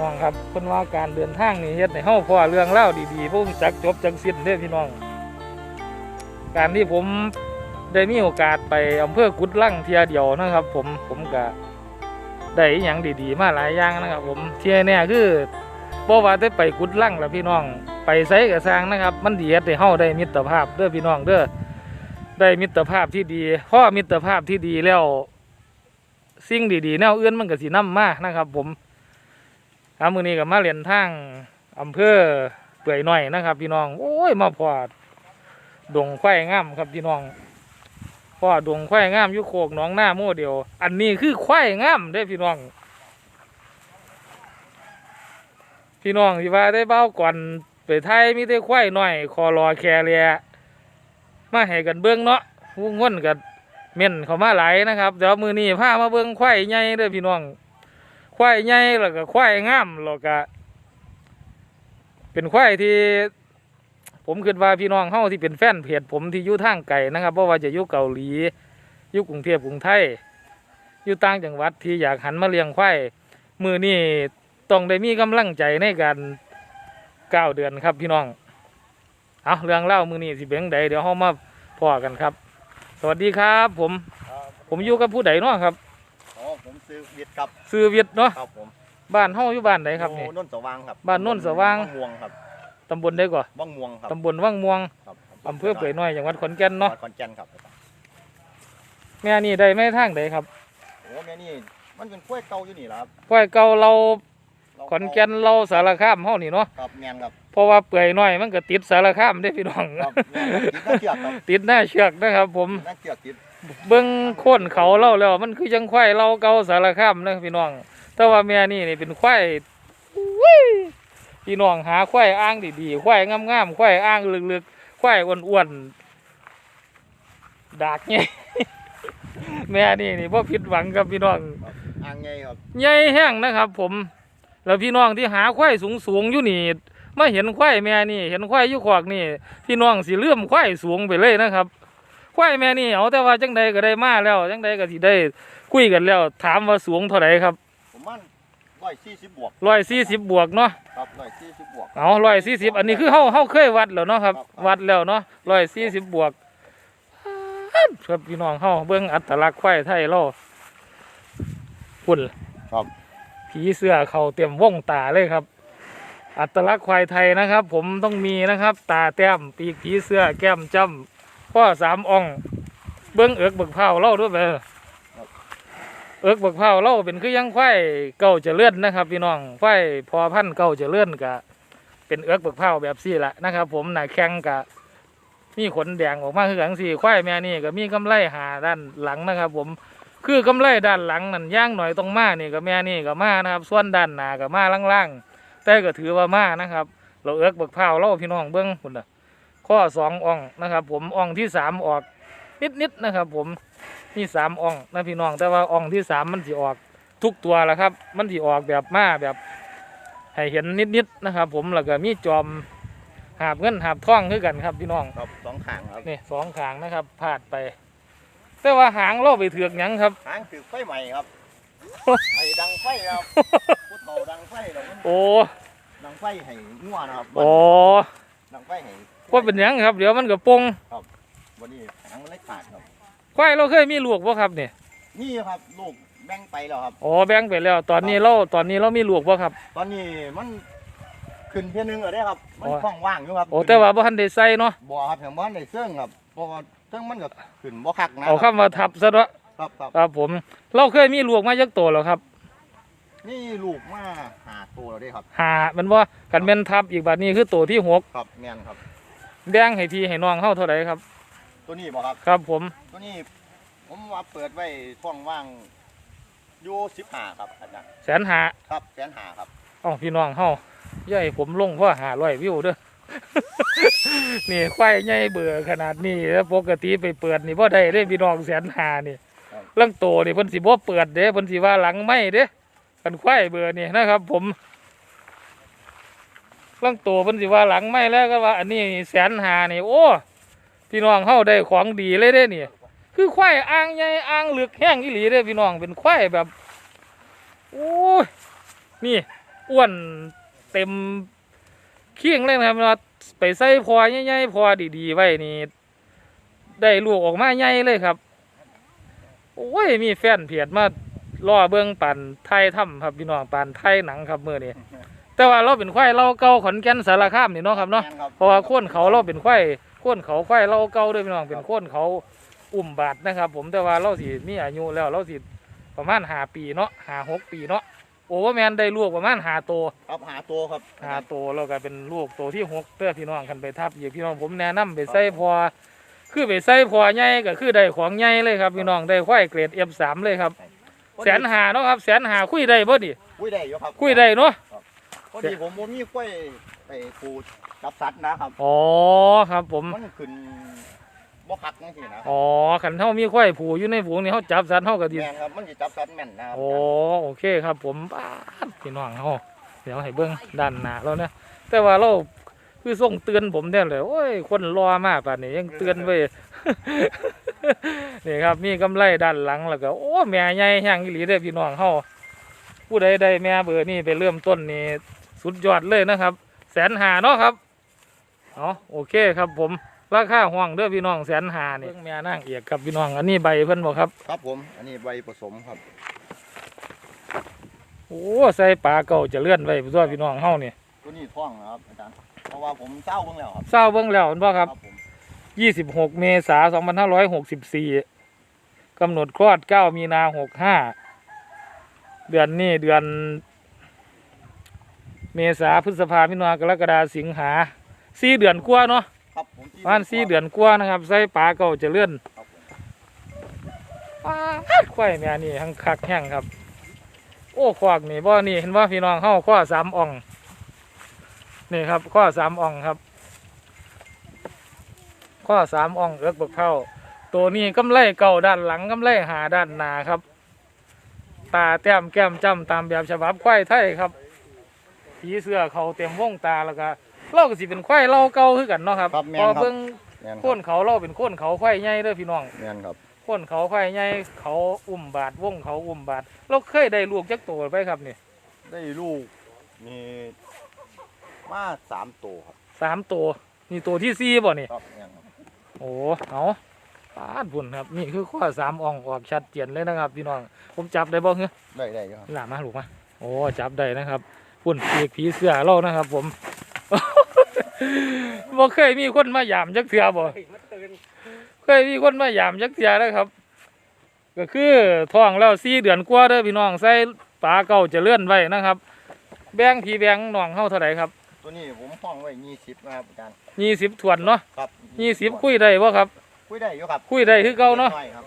น้องครับเพิ่นว่าการเดินทางนี่เฮ็ดให้เฮาพอเรื่องเล่าวดีๆบ่รู้จักจบจักสิ้นเด้อพี่น้อง การที่ผมได้มีโอกาสไปอำเภอกุดลั่งเทียเดียวนะครับ ผมผมก็ได้อหยังดีๆ มาหลายอย่างนะครับ ผมเที่ยเนี่ยคือบ่ว่าได้ไปกุดลั่งแล้วพี่น้อง ไปไสก็สร้างนะครับ มันดีเฮ็ดให้เฮาได้มิตรภาพเด้อพี่น้องเด้อได้มิตรภาพที่ดีพอมิตรภาพที่ดีแล้ว สิ่งดีๆแนวอื่นมันก็สินํมานะครับ ผม ครับมือนี้ก็มาเรียนทางอำเภอเปื่อยหน้อยนะครับ พี่น้องโอ้ยมาพอดงควายงามครับพี่น้องพอดงควายงามยู่โคกหนองหน้าโมเดียว อันนี้คือควายงามเด้พี่น้อง พี่น้องที่ว่าได้เบ้าก่อนไปไทยมีแต่ควายน้อย คอรอแคเรียมาให้กันเบิ่งเนาะผู้ง่วนกันเม่นเขามาหลนะครับเดี๋ยวมือนี้พามาเบิ่งควายใหญ่เด้อพี่น้อง ควายใหญ่แล้วก็ควายงามแล้วก็เป็นควายที่ ผมคิดว่าพี่น้องเฮาที่เป็นแฟนเพจผมที่อยู่ทางไกลนะครับเพราะว่าจะอยู่เกาหลีอยู่กรุงเทพกรุงไทยอยู่ต่างจังหวัดที่อยากหันมาเลี้ยงควายมือนี้ต้องได้มีกำลังใจในการก้าวเดือนครับพี่น้องเอาเรื่องเล่ามือนี้สิเบงใดเดี๋ยวเฮามาพอกันครับ สวัสดีครับ ผม ผมอยู่กับผู้ใดเนาะครับ ซื้อเวียดครับซื้อเวียดเนาะครับผมบ้านเฮาอยู่บ้านใดครับนี่อยู่โนนสว่างครับบ้านโน่นสว่างบ้ม่วงครับตำบลใดก่อบ้างม่วงครับตำบลว่างม่วงครับอำเภอเปื่อยน้อยจังหวัดขอนแก่นเนาะขอนแก่นครับแม่นี่ได้แม่ทางใดครับโอ้แม่นี่มันเป็นกล้วยเก่าอยู่นี่แหละครับควายเก่าเราเราขอนแก่นเราสารคามเฮานี่เนาะครับแมนครับเพราะว่าเปื่อยน้อยมันก็ติดสารคามได้พี่น้องครับแม่นครับติดหน้าเชือกครับติดหน้าเชือกนะครับผมหน้าเชือกติด เบิ่งโค่นเขาเล่าแล้วมันคือจังควายเราเก่าสารคามนะพี่น้อง แต่ว่าแม่นี่นี่เป็นควายอุ้ยพี่น้องหาควายอ้างดีๆควายงามๆควายอ้างลึกๆควายอ้วนๆดากเนี่ยแม่นี่นี่พ่ผิดหวังครับพี่น้องครับอ่างไงครับใหญ่แห้งนะครับ ผม แล้วพี่น้องที่หาควายสูงๆอยู่นี่มาเห็นควายแม่นี่ เห็นควายอยู่ขวากนี่ พี่น้องสิเลื่อมควายสูงไปเลยนะครับ ควายแม่นี่เอาแต่ว่าจังใดก็ได้มาแล้วจังใดก็สิได้คุยกันแล้ว ถามว่าสูงเท่าไหร่ครับผมมันร้อยสี่สิบบวกร้อยสี่สิบบวกเนาะครับร้อยสี่สิบบวกเอาร้อยสี่สิบอันนี้คือเฮาเฮาเคยวัดแล้วเนาะครับครับวัดแล้วเนาะร้อยสี่สิบบวกครับพี่น้องเฮาเบิ่งอัตลักษณ์ควายไทยเราพุ่นครับผีเสื้อเขาเต็มวงตาเลยครับ อัตลักษณ์ควายไทยนะครับ ผมต้องมีนะครับ ตาแต้มปีกผีเสื้อแก้มจ้ำ ข้อสามอ่อง เบิ้งเอิกเบิกเผาเล่าด้วยไปเอิกเบิกเผาเล่าเป็นคือยังควายเก่าเจะเลื่อนนะครับ พี่น้องควายพอพันเก่าเจะเลื่อนกะ เป็นเอิกเบิกเผาแบบซี่แหละนะครับ ผมหนาแข้งกะ มีขนแดงออกมาคือกังสี่ควายแม่นี่ก็มีกำไลหาด้านหลังนะครับ ผมคือกำไรด้านหลังนั่นย่างหน่อยต้องมานี่กับแม่นี่กับมานะครับ ส่วนด้านหน้ากับมาล่างๆแต่ก็ถือว่ามานะครับ เราเอิกเบิกเผาเล่าพี่น้องเบิ้งคุณน่ะ ข้อสองอ่องนะครับ ผมอ่องที่สามออกนิดๆนะครับ ผมมีสามอ่องนะพี่น้องแต่ว่าอ่องที่สามมันสิออกทุกตัวแหละครับ มันสิออกแบบมาแบบให้เห็นนิดๆนะครับ ผมแล้วก็มีจอมหาบเงินหาบทองคือกันครับพี่น้องครับสองข้างครับนี่สองขางนะครับพาดไป แต่ว่าหางเราไปเถือกหยังครับ หางถือไฟใหม่ครับ ไอ้ดังไฟครับพุทโธดังไฟเรามันโอ้ดังไฟให้งัวนะครับโอ้ดังไฟให้ ว่าเป็นหยังครับ เดี๋ยวมันก็ปงวันนี้หางมันเล็กขาดครับควายเราเคยมีลูกบ่ครับเนี่ยนี่ครับลูกแบ่งไปแล้วครับ อ๋อแบ่งไปแล้ว ตอนนี้เราตอนนี้เรามีลูกบ่ครับ ตอนนี้มันขึ้นเพียงหนึงแล้วเด้ครับ มันอ๋อคล่องว่างอยู่ครับโอ้แต่ว่าบ่ทันได้ใส่เนาะบ่ครับแถวบ้านในเสื่องครับเพราะว่าเสื่องมันก็ขึ้นบ่คักนะเอาครับคำว่าทับซะเนาะครับครับครับผมเราเคยมีลูกมาจักตัวแล้วครับ นี่ลูกมาหาตัวแล้วเด้ครับหามันว่ากันแม่นทับอีกบัดนี้คือตัวที่หกครับแม่นครับ แดงให้พี่ให้น้องเฮาเท่าไหร่ครับ ตัวนี้บ่ครับ ครับ ผมตัวนี้ผมว่าเปิดไว้ช่องว่างอยู่15ครับอาจารย์แสนหาครับแสนหาครับเอ้าพี่น้องเฮาอย่าให้ผมลงเพราะหาร้อยวิวเด้อ นี่ควายใหญ่เบื่อขนาดนี้แล้วปกติไปเปิดนี่บ่ได้เด้พี่น้องแสนหานี่ครับเรื่องโตนี่เพิ่นสิบ่เปิดเด้เพิ่นสิว่าหลังไม่เด้กันควายเบื่อนี่นะครับ ผม เรื่องโตเพิ่นสิว่าหลังไม่แล้วก็ว่า อันนี้แสนหานี่โอ้พี่น้องเฮาได้ของดีเลยเด้นี่ คือควายอ่างใหญ่อ่างเลึกแห้งอีหลีเด้พี่น้องเป็นควายแบบโอ้ยนี่อ้วนเต็มเคียงเลยนะครับว่าไปใส่พอใหญ่ๆพอดีๆไว้นี่ได้ลูกออกมาใหญ่เลยครับ โอ้ยมีแฟนเพียดมาล่อเบิ้องปั่นไทยถ้ำครับพี่น้องปั่นไทยหนังครับมือนี้ แต่ว่าเราเป็นควายเราเก่าขอนแก่นสารคามนี่เนาะครับเนาะแม่ครับเพราะว่าโค่นเขาเราเป็นควายโค่นเขาควายเราเก่าด้วยพี่น้องเป็นโค่นเขาอุ่มบาดนะครับ ผมแต่ว่าเราสิมีอายุแล้วเราสิประมาณหาปีเนาะหาหกปีเนาะโอ้แมนได้ลูกประมาณหาโตวครับหาตัวครับหาโตวแล้วก็เป็นลูกโตวที่หกเพื่อพี่น้องกันไปทับเหยียบพี่น้องผมแนะนํไปใส่พอคือไปใส่พอใหญ่ก็คือได้ของใหญ่เลยครับพี่น้องได้ควายเกรด F3 เลยครับแสนหาเนาะครับแสนหาคุยได้บ่ดิคุยได้อยู่ครับคุยได้เนาะ พอดีผมบ่มีกล้วยไปปลูกกับสัตว์นะครับ อ๋อครับผม มันขึ้นบ่คักจังซี่นะอ๋อขันเท่ามีควายผูอยู่ในฝูงนี่เขาจับสัตว์เท่ากับดีแม่นครับ มันสิจับสัตว์แม่นนะครับโอ้โอเคครับ ผมป๊าดพี่น้องเขาเดี๋ยวให้เบิ้งด้านหน้าเราเนี่ยแต่ว่าเราคือส่งเตือนผมเนี่ยเลยโอ้ยคนรอมากป่านนี้ยังเตือนไว้ นี่ครับมีกำไรด้านหลังแล้วก็โอ้แม่ใหญ่แห้งอีหลีเด้อพี่น้องเขาผู้ใดได้แม่เบอร์นี่ไปเริ่มต้นนี่ สุดยอดเลยนะครับ แสนหาเนาะครับเอาโอเคครับผมราคาห่วงเด้อพี่น้องแสนหานี่เบิ่งแม่นางเอกครับพี่น้องอันนี้ใบเพิ่นบอกครับ ครับผม อันนี้ใบผสมครับ โอ้ใส่ปลาเก่าจะเลื่อนไว้ตัวพี่น้องเฮานี่ตัวนี้ท้องนะครับอาจารย์ เพราะว่าผมเศร้าเบิ่งแล้วครับเศร้าเบิ่งแล้วเห็นบ่ครับ ผม26เมษายน2564กำหนดคลอด9มีนา65เดือนนี้เดือน เมษาพฤษภามิถุนากรกฎาสิงหาสี่เดือนกว่าเนาะครับผมประมาณสี่เดือนกว่านะครับใส่ปลาเก่าจะเลื่อนครับผมปลาดควายแม่นี่ทั้งคักแห้งครับ โอ้ควากนี่บ่นี่เห็นว่าพี่น้องเฮาข้อสามอ่องนี่ครับ ข้อสามอ่องครับ ข้อสามอ่องเอิกบักเผาตัวนี้กำไลเก่าด้านหลังกำไลหาด้านหน้าครับ ตาแต้มแก้มจ้ำตามแบบฉบับควายไทยครับ ผีเสื้อเขาเต็มวงตาแล้วก็เราก็สิเป็นควายเราเก่าคือกันเนาะครับครับแม่นพอครับ เบิ่งแม่นคโค่รับนเขาเราเป็นโค่นเขาควายใหญ่เด้อพี่น้องแม่นครับโค่นเขาควายใหญ่เขาอุ้มบาดวงเขาอุ้มบาดเราเคยได้ลูกจักตัวไปครับนี่ได้ลูกนี่มาสามตัวครับสามตัวนี่ตัวที่สี่บ่นี่ ครับแม่นครับโอ้เอาปาดบุญครับ นี่คือข้อสามอ่องออกชัดเจนเลยนะครับพี่น้อง ผมจับได้บ่เฮ้ยได้ได้อยู่ครับหลามาลูกมา โอ้ จับได้นะครับ ปุ่นปีกผีเสื้อเรานะครับ ผมบ่เคยมีคนมายามจักเทื่อบ่เคยมีคนมายามจักเทื่อนะครับ ก็คือท้องแล้วสี่เดือนกว่าเด้อพี่น้องใส่ปลาเก่าจะเลื่อนไว้นะครับ แบงพี่แบงน้องเฮาเท่าไหร่ครับ ตัวนี้ผมห้องไว้ยี่สิบนะครับอาจารย์ยี่สิบถวนเนาะครับยี่สิบคุยได้บ่ครับ คุยได้อยู่ครับคุยได้คือเก่าเนาะล็กอยครับ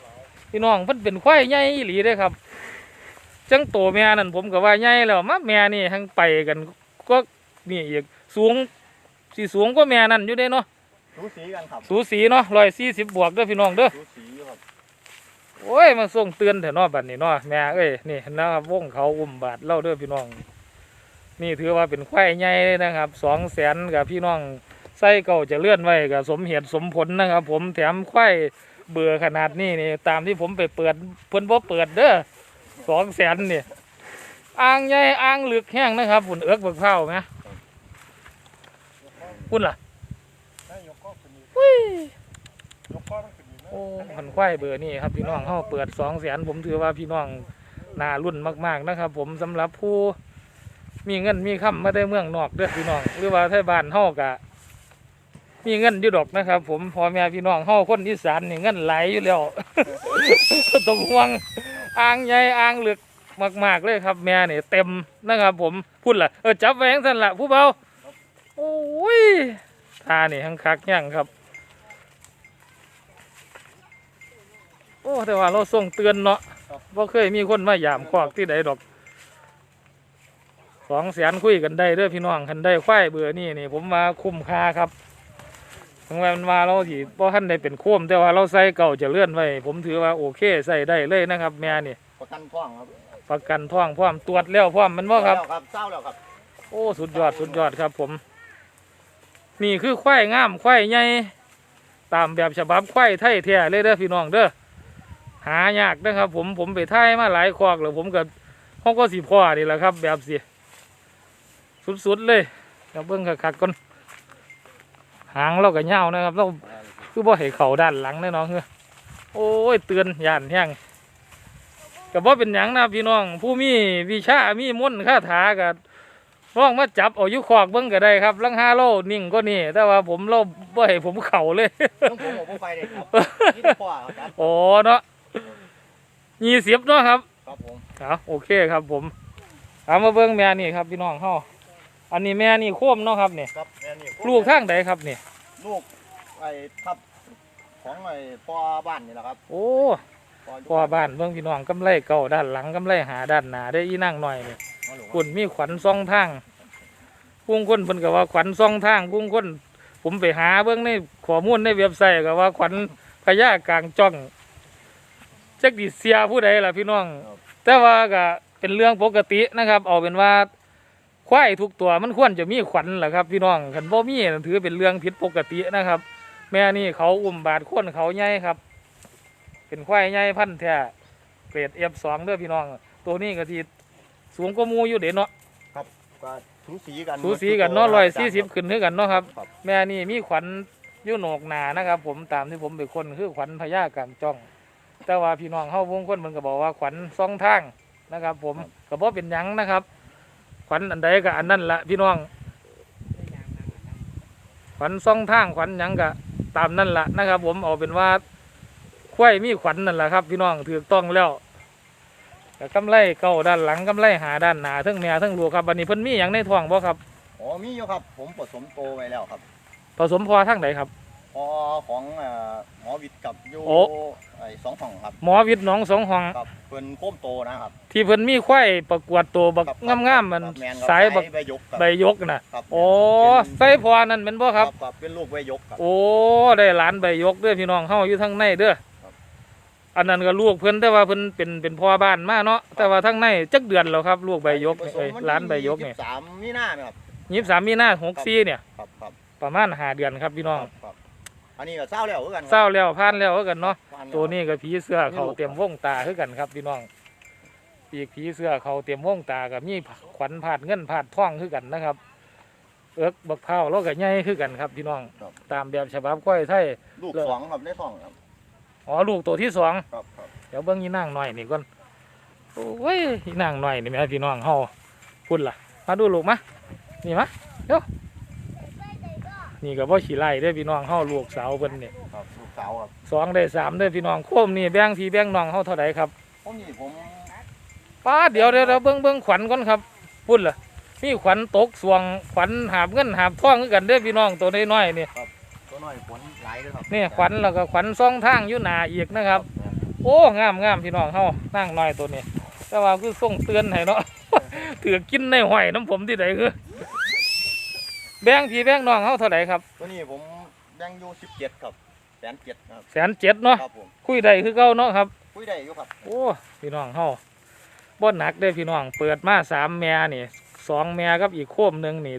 พี่น้องเพิ่นเป็นควายใหญ่อีหลีเด้ครับ จังโตแม่นั่นผมก็ว่าใหญ่แล้วมาแม่นี่ทั้งไปกันก็นี่อีกสูงสิสูงกว่าแม่นั่นอยู่เด้เนาะสูสีกันครับสูสีเนาะร้อยสี่สิบบวกเด้อพี่น้องเด้อสูสีอยู่ครับโอ้ยมาส่งเตือนเถอะเนาะบัดนี้เนาะแม่เอ้ยนี่นะครับวงเขาอุ้มบาดเล่าเด้อพี่น้อง นี่ถือว่าเป็นควายใหญ่เลยนะครับสองแสนกับพี่น้องไส้เก่าจะเลื่อนไว้กับสมเหตุสมผลนะครับ ผมแถมควายเบื่อขนาดนี้นี่ตามที่ผมไปเปิดเพิ่นบ่เปิดเด้อ สองแสนเนี่ยอ่างใหญ่อ่างลึกแห้งนะครับฝุ่นเอิกเบิกเผาไหมคุณล่ะอุ้ยยกข้อมันขึ้นอีกนะโอ้พันควายเบอร์นี่ครับพี่น้องเขาเปิดสองแสนผมถือว่าพี่น้องน่ารุ่นมาก ๆนะครับ ผมสำหรับผู้มีเงินมีคำมาได้เมืองนอกเด้อพี่น้อง หรือว่าไทยบ้านเฮากะ มีเงินอยู่ดอกนะครับ ผมพอแม่พี่น้องเฮาคนอีสานนี่เงินไหลอยู่แล้วต้องห่วง อ่างใหญ่อ่างลึกมาก ๆ เลยครับ แม่เนี่ยเต็มนะครับผมพูดล่ะเออจับแหวงสันละผู้เบาโอ้ยทานี่ทั้งคักย่างครับ โอ้แต่ว่าเราส่งเตือนเนาะว่าเคยมีคนมายามคอกที่ใดดอกสองแสนคุยกันได้เด้อพี่น้องคันได้ควายเบื่อนี่นี่ผมมาคุ้มค่าครับ ถึงแม้มันมาเราสิเพราะท่านได้เป็นโคมแต่ว่าเราใส่เก่าจะเลื่อนไว้ ผมถือว่าโอเคใส่ได้เลยนะครับ แม่นี่ประกันท้องครับประกันท้องพร้อมตรวจแล้วพร้อมมันว่าครับ แล้วครับเศร้าแล้วครับโอ้สุดยอดสุดยอดครับ ผม นี่คือควายงามควายใหญ่ตามแบบฉบับควายไทยแท้เลยเด้อพี่น้องเด้อหายากนะครับ ผมผมไปไทยมาหลายคอกแล้วผมก็เขาก็สีพ่อนี่แหละครับ แบบสิสุดๆเลยเดี๋ยวเบิ่งคักๆก่อน หางเราก็ยาวนะครับเราคือบ่ให้เขาด้านหลังแน่นอนเฮ้อโอ้ยเตือนย่านแห้งก็บ่เป็นหยังนะพี่น้อง ผู้มีวิชามีมนต์คาถาก็ลองมาจับเอาอยู่ขอกเบิ่งก็ได้ครับลังห้าโลนิ่งก็นี่แต่ว่าผมเราบ่ให้ผมเข่าเลยต้องผมผมไปเลยครับนี่ดีกว่าครับโอ้เนาะยี่สิบเนาะครับครับผมเอาโอเคครับผมเอามาเบิ้งแม่นี่ครับพี่น้องเฮา อันนี้แม่นี่โค้มเนาะครับนี่ครับแม่นี่ลูกข้างใดครับนี่ลูกไอ้ทับของไอ้พ่อบ้านนี่แหละครับ โอ้อยู่พ่อบ้านเบิ้งพี่น้องกำไรเก่าด้านหลังกำไรหาด้านหน้าได้อีนั่งหน่อยนี่เอาลูกคุณมีขวัญซองทางกุ้งคนเพิ่นก็ว่าขวัญซองทางกุ้งคนผมไปหาเบิ้งในข้อมูลในเว็บไซต์ก็ว่าขวัญพญากลางจ้องจักดิเสียผู้ใดล่ะพี่น้อง แต่ว่าก็เป็นเรื่องปกตินะครับ เอาเป็นว่า ควายทุกตัวมันควรจะมีขวัญแหละครับพี่น้องคันบ่มีนั่นถือเป็นเรื่องผิดปกตินะครับ แม่นี่เขาอุ้มบาดข้นเขาใหญ่ครับ เป็นควายใหญ่พันธุ์แท้เกรด F2 เด้อพี่น้อง ตัวนี้ก็สิสูงกว่าหมูอยู่เด้เนาะก็สูสีกันสูสีกันเนาะร้อยสี่สิบขึ้นเท่ากันเนาะครับครับแม่นี่มีขวัญอยุ่โหนกหนานะครับ ผมตามที่ผมไปคนคือขวัญพญากลางจ้อง แต่ว่าพี่น้องเข้าวงคนมันก็บอกว่าขวัญสองทางนะครับ ผมก็บ่เป็นหยังนะครับ ขวัญอันใดก็อันนั้นละพี่น้องขวัญสองทางขวัญหยังก็ตามนั่นละนะครับ ผมเอาเป็นว่าควายมีขวัญนั่นแหละครับ พี่น้องถูกต้องแล้วก็กำไรเก้าด้านหลังกำไรหาด้านหน้าทั้งแม่ทั้งลูกครับวันนี้เพิ่นมีอย่างในท้องบ่ครับอ๋อมีอยู่ครับ ผมผสมโตไว้แล้วครับ ผสมพอทั้งไหนครับ พอของเอ่อหมอวิทย์กับโยโอ้ ไอ้สองห้องครับหมอวิทย์หนองสองห้อง ครับเพิ่นโค้มโตนะครับ ที่เพิ่นมีควายประกวดตัวบักครับงามๆมันครับแครับสายบักใบยกครับใบยกน่ะครับโอ้เป็นใส่พอนั่นเป็นบ่ครับ ครับเป็นลูกใบยกครับ โอ้ได้หลานใบยกเด้อพี่น้องเฮาอยู่ทางในเด้อครับ อันนั้นก็ลูกเพิ่นแต่ว่าเพิ่นเป็นเป็นพ่อบ้านมาเนาะแต่ว่าทางในจักเดือนแล้วครับลูกใบยกผนี่สมเอ้ยวันหลานใบยกที่นี่สามมีหน้าไหมครับ ยี่สิบสามมีนาหกสี่เนี่ย ครับครับ ประมาณห้าเดือนครับพี่น้องครับครับ อันนี้ก็เศร้าแล้วเหมือนกันเศร้าแล้วผ่านแล้วคือกันเนาะ ผ่าแล้ ตัวนี้ก็ผีเสื้อเขานี่ลูกเตรียมวงตาคือกันครับพี่น้องปีกผีเสื้อเขาเตรียมวงตากับมีขวัญผาดเงินผาดท่องคือกันนะครับ เอิกบักเผาแล้วก็ใหญ่คือกันครับพี่น้องตามแบบฉบับก้อยไทย ลูกสองครับได้สองครับอ๋อลูกตัวที่สอง ครับครับเดี๋ยวเบิ้งยีนางหน่อยนี่ก่อนโอ้ยยีนางหน่อยนี่แม่พี่น้องเฮาพุ่นล่ะ มาดูลูกมะนี่มะเดี๋ยว นี่ก็บ่ขี้ไล่เด้อพี่น้องเฮาลูกสาวเพิ่นนี่ครับลูกสาวครับสองได้สามเด้อพี่น้องโคมนี่แบ่งพี่แบ่งน้องเฮาเท่าไหร่ครับผมนี่ผมป้าดเดี๋ยวเดี๋ยวเดี๋ยวเบิ้งเบิ้งขวัญก่อนครับพุ่นล่ะมีขวัญตกสวงขวัญหาบเงินหาบทองคือกันเด้อพี่น้องตัวน้อยๆนี่ตัวน้อยผลหลายเลยครับนี่ขวัญแล้วก็ขวัญซ่องทางอยู่หน้าอีกนะครับ โอ้งามงามพี่น้องเฮานั่งน้อยตัวนี้ แต่ว่าคือส่งเตือนให้เนาะ ถือกินในห้อยน้ำผมที่ไหนคือ แบ่งพี่แบ่งน้องเฮาเท่าไหร่ครับตัวนี้ผมแบ่งอยู่สิบเจ็ดครับแสนเจ็ดครับแสนเจ็ดเนาะครับผมคุยได้คือเก่าเนาะครับ คุยได้อยู่ครับโอ้พี่น้องเฮาบ่หนักเด้อพี่น้อง เปิดมาสามแม่นี่สองแม่กับอีกโคมหนึ่งนี่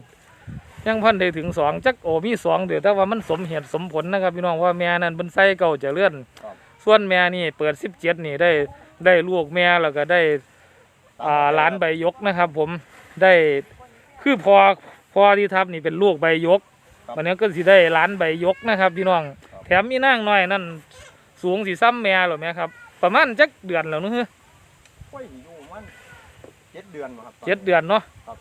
ยังพันได้ถึงสองจักโอ้มีสองเดี๋ยวแต่ว่ามันสมเหตุสมผลนะครับ พี่น้องว่าแม่นั้นเป็นไส้เก่าเจะเลื่อนครับส่วนแม่นี่เปิดสิบเจ็ดนี่ได้ได้ลูกแม่แล้วก็ได้อ่าหลานใบยกนะครับ ผมได้คือพอ พอที่ทับนี่เป็นลูกใบยกวันนี้ก็สิได้หลานใบยกนะครับพี่น้อง แถมมีนางน้อยนั่นสูงสีซ้ำแม่หรอแม่ครับ ประมาณจักเดือนแล้วเนอะคุยอยู่มันเจ็ดเดือนบ่ครับเจ็ดเดือนเนาะครับ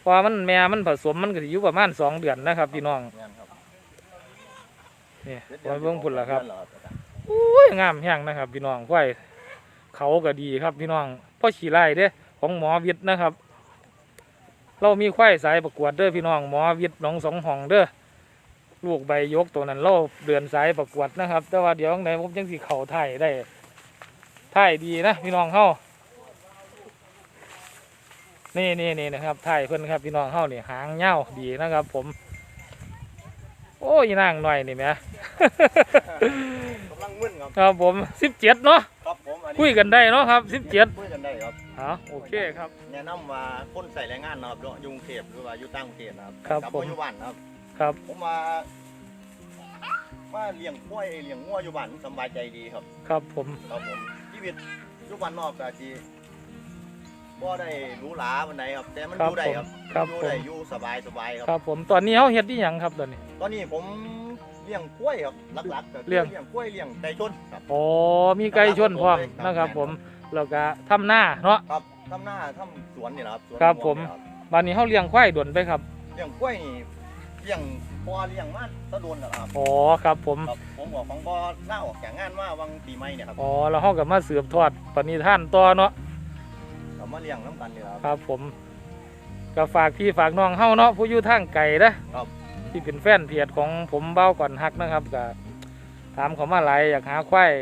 เพอมันแม่มันผสมมันก็สิอยู่ประมาณสองเดือนนะครับพี่น้องแม่นครับนี่จ็ดไว้เบิ่งพุ่นละครับเดือนแล้วอาจารย์อุ้ยงามแห้งนะครับ พี่น้องควายเขาก็ดีครับพี่น้องพ่อขี่ไล่เด้ของหมอวิทย์นะครับ เรามีควายสายประกวดเด้อพี่น้องหมอวิทย์หนองสองห้องเด้อลูกใบยกตัวนั้นเราเดือนสายประกวดนะครับ แต่ว่าเดี๋ยวไหนผมยังสิเข่าไทยได้ไทยดีนะพี่น้องเฮานี่นี่นี่นะครับไทยเพิ่นครับพี่น้องเฮานี่หางเง่าวดีนะครับ ผม โอ้ยนางหน่อยนี่แหมกำลังมึนครับครับผมสิบเจ็ดเนาะครับผมอันนี้คุยกันได้เนาะครับสิบเจ็ดคุยกันได้ครับ อ๋อโอเคครับ แนะนำว่าคนใส่แรงงานนะครับอยู่กรุงเทพหรือว่าอยู่ต่างประเทศนะครับครับกัผม อยู่บ้านนะครับ ครับ ผมว่าว่าเลี้ยงกล้วยเลี้ยงงัวอยู่บ้านสำบายใจดีครับ ครับผมครับผมชีวิตอยู่บ้านนอกก็สิบ่ได้หรูหราวันไหนครับ แต่มันครัอบยู่ได้ครับครับอยู่ผมได้อยู่สบายสบายครับครับผมตอนนี้เขาเฮ็ดที่หยังครับตอนนี้ ตอนนี้ผมเลี้ยงกล้วยครับหลักๆก็คือเลี้ยง เลี้ยงกล้วยเลี้ยงไก่ชนครับ อ๋อมีไก่ชนพร้อมครับนะครับผม แล้วก็ทำหน้าเนาะ ครับทำหน้าทำสวนนี่แหละครับสวนครับวผมนี่แหละบัดนี้เขาเลี้ยงควายดวนไปครับเลี้ยงกล้วยนี่เลี้ยงพอเลี้ยงมาตะโดนแล้วครับอ๋อครับผมครับผมบอกของบ่เล่าออกจากงานมาวังปีใหม่เนี่ยครับอ๋อแล้วเขาก็มาสืบทอดปณิธานต่อเนาะก็มาเลี้ยงน้ำกันนี่แหละครับ ครับผมก็ฝากพี่ฝากน้องเฮาเนาะผู้อยู่ทางไกลนะครับ ที่เป็นแฟนเพจของผมเบ้าก่อนฮักนะครับก็ ถามเขามาหลายอยากหาควาย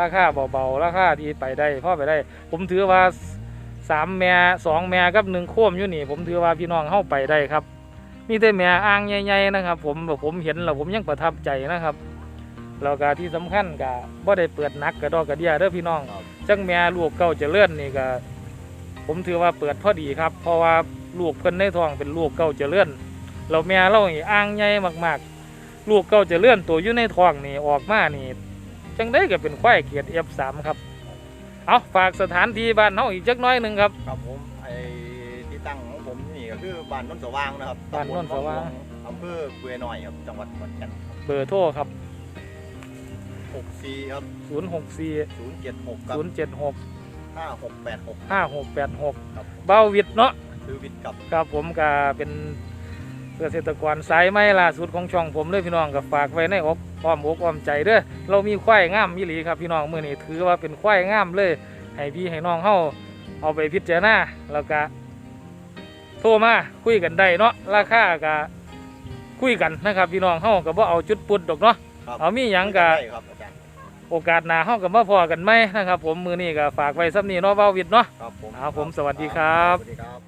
ราคาเบาๆราคาที่ไปได้พ่อไปได้ ผมถือว่าสามแม่สองแม่กับหนึ่งโคมอยู่นี่ ผมถือว่าพี่น้องเข้าไปได้ครับ มีแต่แม่อ่างใหญ่ๆนะครับ ผมผมเห็นแล้วผมยังประทับใจนะครับแล้วก็ที่สำคัญก็บ่ได้เปิดนักกระดอกกระเดียเด้อพี่น้องจังแม่ลูกเก่าจะเลื่อนนี่ก็ผมถือว่าเปิดพอดีครับ เพราะว่าลูกเพิ่นในท้องเป็นลูกเก่าจะเลื่อนเราแม่เราอีอ่างใหญ่มากๆ ลูกเก่าเจะเลื่อนตัวอยู่ในท้องนี่ออกมานี่จังได้ก็เป็นควายเกียรติ F3 ครับ เอาฝากสถานที่บ้านเฮาอีกจักหน้อยหนึงครับ ครับผมไอ้ที่ตั้งของผมนี่ก็คือบ้านโนนสว่างนะครับบ้านโนนสว่างอำเภอเบือหน่อยครับจังหวัดขอนแก่นเบอร์โทรครับ64ครับ064 076ครับ076 5686 5686ครับเบ้าวิทย์เนาะคือวิทย์กับครับผมก็เป็น เกษตรกรสายไม้ล่าสุดของช่องผมเลยพี่น้องก็ฝากไว้ในอกอ้อมอกอ้อมใจเด้อเรามีควายงามมิลีครับพี่น้องมื้อนี้ถือว่าเป็นควายงามเลยให้พี่ให้น้องเฮาเอาไปพิจารณาแล้วก็โทรมาคุยกันได้เนาะราคาก็คุยกันนะครับพี่น้องเฮาก็บ่เอาจุดปุดดอกเนาะครับเอามีหยังก็ได้ครับอาจารย์โอกาสหน้าเฮาก็มาพอกันไหมนะครับ ผมมื้อนี้ก็ฝากไว้ซ้ำนี้เนาะเว้าวิดเนาะครับผมครับผมสวัสดีครับสวัสดีครับ